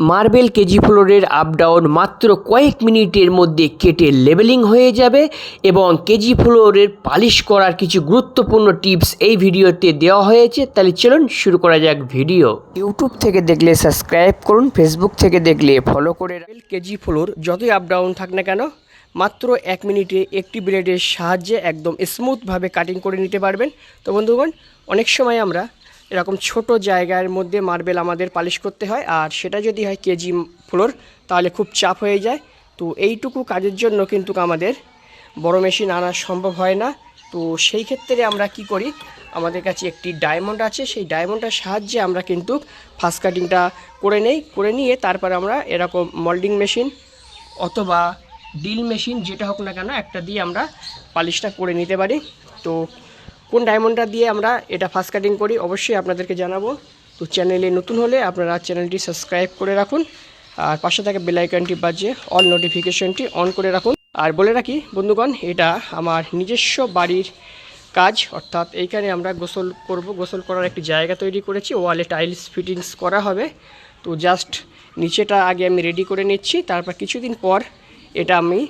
Marble KG ফ্লোরের up down মাত্র কয়েক মিনিটের মধ্যে কেটে লেবেলিং হয়ে যাবে এবং কেজি ফ্লোরের পালিশ করার কিছু গুরুত্বপূর্ণ টিপস এই ভিডিওতে দেওয়া হয়েছে। তাহলে চলুন শুরু করা যাক ভিডিও। ইউটিউব থেকে দেখলে সাবস্ক্রাইব করুন ফেসবুক থেকে দেখলে ফলো করে কেজি ফ্লোর যতই আপ ডাউন থাক না কেন মাত্র এক মিনিটে একটি ব্লেডের সাহায্যে একদম স্মুথভাবে কাটিং করে নিতে পারবেন। তো বন্ধুগণ অনেক সময় আমরা এরকম ছোট জায়গার মধ্যে মার্বেল আমাদের পালিশ করতে হয়। আর সেটা যদি হয় কেজি ফ্লোর, তাহলে খুব চাপ হয়ে যায়। তো এইটুকু কাজের জন্য কিন্তু আমাদের বড় মেশিন আনা সম্ভব হয় না। তো সেই ক্ষেত্রে আমরা কি করি, আমাদের কাছে একটি ডায়মন্ড আছে। সেই ডায়মন্ডের সাহায্যে আমরা কিন্তু ফাস্ট কাটিংটা করে নেই, করে নিয়ে তারপর আমরা এরকম মল্ডিং মেশিন অথবা ডিল মেশিন যেটা হোক না কেন, একটা দিয়ে আমরা পালিশটা করে নিতে পারি। তো কোন ডায়মন্ডটা দিয়ে আমরা এটা ফাস্ট কাটিং করি, অবশ্যই আপনাদেরকে জানাব। তো চ্যানেলে নতুন হলে আপনারা চ্যানেলটি সাবস্ক্রাইব করে রাখুন, আর পাশে থাকা বেল আইকনটি বাজে অল নোটিফিকেশনটি অন করে রাখুন। আর বলে রাখি, বন্ধুগণ, এটা আমার নিজস্ব বাড়ির কাজ, অর্থাৎ এইখানে আমরা গোসল করব, গোসল করার একটি জায়গা তৈরি করেছি, ওয়ালে টাইলস ফিটিংস করা হবে। তো জাস্ট নিচেটা আগে আমি রেডি করে নিচ্ছি, তারপর কিছুদিন পর এটা আমি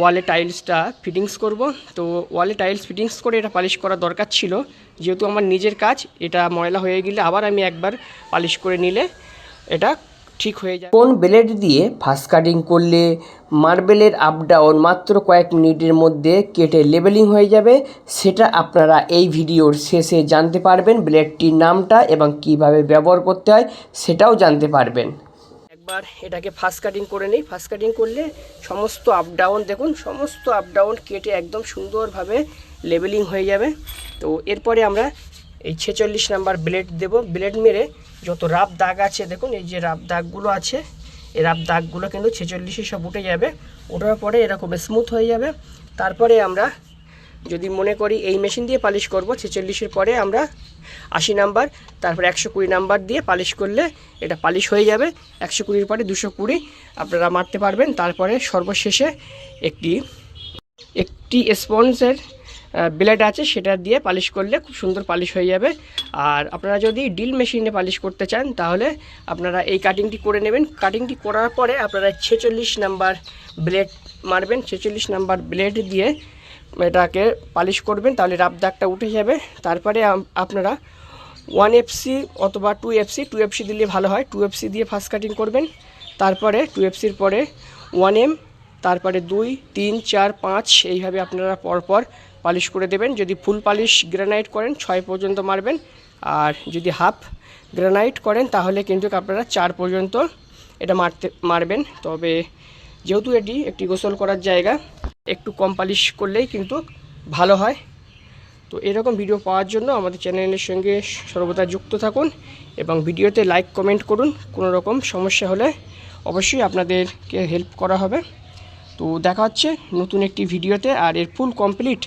ওয়ালে টাইলসটা ফিটিংস করব। তো ওয়ালে টাইলস ফিটিংস করে এটা পালিশ করা দরকার ছিল। যেহেতু আমার নিজের কাজ, এটা ময়লা হয়ে গেলে আবার আমি একবার পালিশ করে নিলে এটা ঠিক হয়ে যায় কোন ব্লেড দিয়ে ফাস্ট কাটিং করলে মার্বেলের আপ ডাউন মাত্র কয়েক মিনিটের মধ্যে কেটে লেবেলিং হয়ে যাবে, সেটা আপনারা এই ভিডিওর শেষে জানতে পারবেন। ব্লেডটির নামটা এবং কীভাবে ব্যবহার করতে হয়, সেটাও জানতে পারবেন। একবার এটাকে ফাস্ট কাটিং করে নিই। ফাস্ট কাটিং করলে সমস্ত আপ ডাউন দেখুন, সমস্ত আপ ডাউন কেটে একদম সুন্দরভাবে লেবেলিং হয়ে যাবে। তো এরপরে আমরা এই ছেচল্লিশ নাম্বার ব্লেড দেব। ব্লেড মেরে যত রাফ দাগ আছে, দেখুন, এই যে রাফ দাগগুলো আছে, এই রাফ দাগগুলো কিন্তু ছেচল্লিশে সব উঠে যাবে। ওঠার পরে এরকম স্মুথ হয়ে যাবে। তারপরে আমরা যদি মনে করি এই মেশিন দিয়ে পালিশ করব, ছেচল্লিশের পরে আমরা আশি নাম্বার, তারপর একশো কুড়ি নাম্বার দিয়ে পালিশ করলে এটা পালিশ হয়ে যাবে। একশো কুড়ির পরে দুশো কুড়ি আপনারা মারতে পারবেন। তারপরে সর্বশেষে একটি একটি স্পঞ্জের ব্লেড আছে, সেটা দিয়ে পালিশ করলে খুব সুন্দর পালিশ হয়ে যাবে। আর আপনারা যদি ডিল মেশিনে পালিশ করতে চান, তাহলে আপনারা এই কাটিংটি করে নেবেন। কাটিংটি করার পরে আপনারা ছেচল্লিশ নাম্বার ব্লেড মারবেন। ছেচল্লিশ নাম্বার ব্লেড দিয়ে এটাকে পালিশ করবেন, তাহলে রাফ দাগটা উঠে যাবে। তারপরে আপনারা ওয়ান এফসি অথবা টু এফসি টু এফসি দিলে ভালো হয়। টু এফসি দিয়ে ফার্স্ট কাটিং করবেন। তারপরে টু এফসির পরে ওয়ান এম তারপরে দুই, তিন, চার, পাঁচ, এইভাবে আপনারা পরপর পালিশ করে দেবেন। যদি ফুল পালিশ গ্রানাইট করেন, ছয় পর্যন্ত মারবেন। আর যদি হাফ গ্রানাইট করেন, তাহলে কিন্তু আপনারা চার পর্যন্ত এটা মারতে মারবেন। তবে যেহেতু এটি একটি গোসল করার জায়গা একটু কম পালিশ করলেই কিন্তু ভালো হয়। তো এরকম ভিডিও পাওয়ার জন্য আমাদের চ্যানেলের সঙ্গে সর্বদা যুক্ত থাকুন এবং ভিডিওতে লাইক কমেন্ট করুন। কোনো রকম সমস্যা হলে অবশ্যই আপনাদেরকে হেল্প করা হবে। তো দেখা হচ্ছে নতুন একটি ভিডিওতে আর এর ফুল কমপ্লিট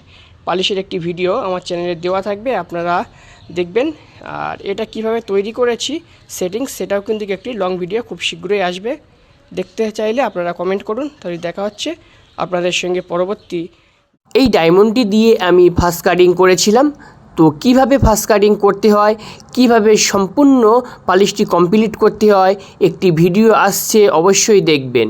পালিশের একটি ভিডিও আমার চ্যানেলে দেওয়া থাকবে, আপনারা দেখবেন। আর এটা কীভাবে তৈরি করেছি সেটিংস সেটাও কিন্তু একটি লং ভিডিও খুব শীঘ্রই আসবে। দেখতে চাইলে আপনারা কমেন্ট করুন, তাহলে দেখা হচ্ছে। আপনাদের সঙ্গে পরবর্তী এই ডায়মন্ডটি দিয়ে আমি ফার্স্ট কাটিং করেছিলাম। তো কীভাবে ফার্স্ট কাটিং করতে হয়, কীভাবে সম্পূর্ণ পালিশটি কমপ্লিট করতে হয়, একটি ভিডিও আসছে, অবশ্যই দেখবেন।